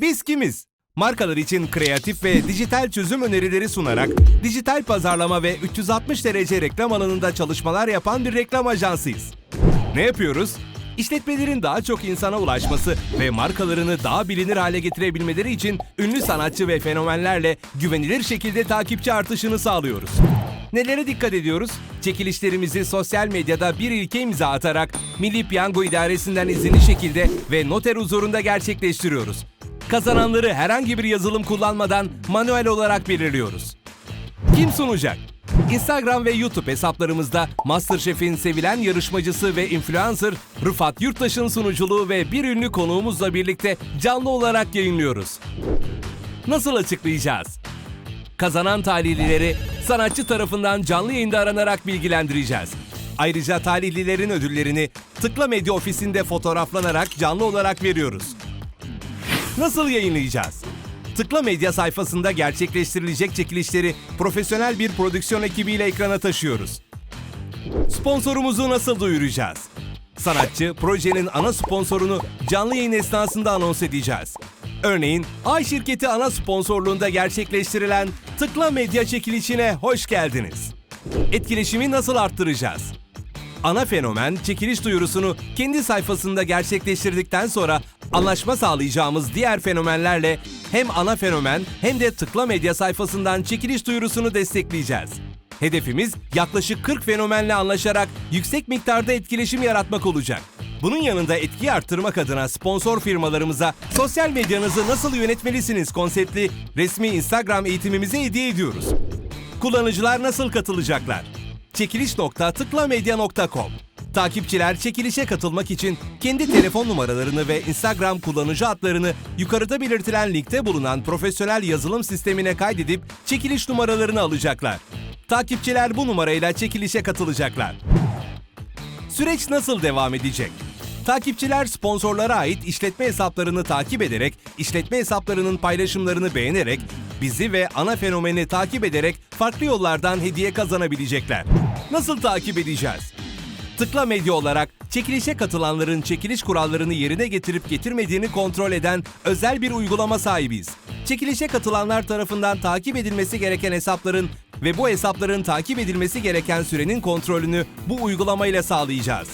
Biz kimiz? Markalar için kreatif ve dijital çözüm önerileri sunarak dijital pazarlama ve 360 derece reklam alanında çalışmalar yapan bir reklam ajansıyız. Ne yapıyoruz? İşletmelerin daha çok insana ulaşması ve markalarını daha bilinir hale getirebilmeleri için ünlü sanatçı ve fenomenlerle güvenilir şekilde takipçi artışını sağlıyoruz. Nelere dikkat ediyoruz? Çekilişlerimizi sosyal medyada bir ilke imza atarak Milli Piyango İdaresi'nden izinli şekilde ve noter huzurunda gerçekleştiriyoruz. Kazananları herhangi bir yazılım kullanmadan manuel olarak belirliyoruz. Kim sunacak? Instagram ve YouTube hesaplarımızda MasterChef'in sevilen yarışmacısı ve influencer Rıfat Yurttaş'ın sunuculuğu ve bir ünlü konuğumuzla birlikte canlı olarak yayınlıyoruz. Nasıl açıklayacağız? Kazanan talihlileri sanatçı tarafından canlı yayında aranarak bilgilendireceğiz. Ayrıca talihlilerin ödüllerini Tıkla Medya ofisinde fotoğraflanarak canlı olarak veriyoruz. Nasıl yayınlayacağız? Tıkla Medya sayfasında gerçekleştirilecek çekilişleri profesyonel bir prodüksiyon ekibiyle ekrana taşıyoruz. Sponsorumuzu nasıl duyuracağız? Sanatçı, projenin ana sponsorunu canlı yayın esnasında anons edeceğiz. Örneğin, Ay şirketi ana sponsorluğunda gerçekleştirilen Tıkla Medya çekilişine hoş geldiniz. Etkileşimi nasıl arttıracağız? Ana fenomen çekiliş duyurusunu kendi sayfasında gerçekleştirdikten sonra anlaşma sağlayacağımız diğer fenomenlerle hem ana fenomen hem de Tıkla Medya sayfasından çekiliş duyurusunu destekleyeceğiz. Hedefimiz yaklaşık 40 fenomenle anlaşarak yüksek miktarda etkileşim yaratmak olacak. Bunun yanında etkiyi arttırmak adına sponsor firmalarımıza sosyal medyanızı nasıl yönetmelisiniz konseptli resmi Instagram eğitimimizi hediye ediyoruz. Kullanıcılar nasıl katılacaklar? Çekiliş.tıklamedya.com Takipçiler çekilişe katılmak için kendi telefon numaralarını ve Instagram kullanıcı adlarını yukarıda belirtilen linkte bulunan profesyonel yazılım sistemine kaydedip çekiliş numaralarını alacaklar. Takipçiler bu numarayla çekilişe katılacaklar. Süreç nasıl devam edecek? Takipçiler sponsorlara ait işletme hesaplarını takip ederek, işletme hesaplarının paylaşımlarını beğenerek, bizi ve ana fenomeni takip ederek farklı yollardan hediye kazanabilecekler. Nasıl takip edeceğiz? Tıkla Medya olarak çekilişe katılanların çekiliş kurallarını yerine getirip getirmediğini kontrol eden özel bir uygulama sahibiyiz. Çekilişe katılanlar tarafından takip edilmesi gereken hesapların ve bu hesapların takip edilmesi gereken sürenin kontrolünü bu uygulamayla sağlayacağız.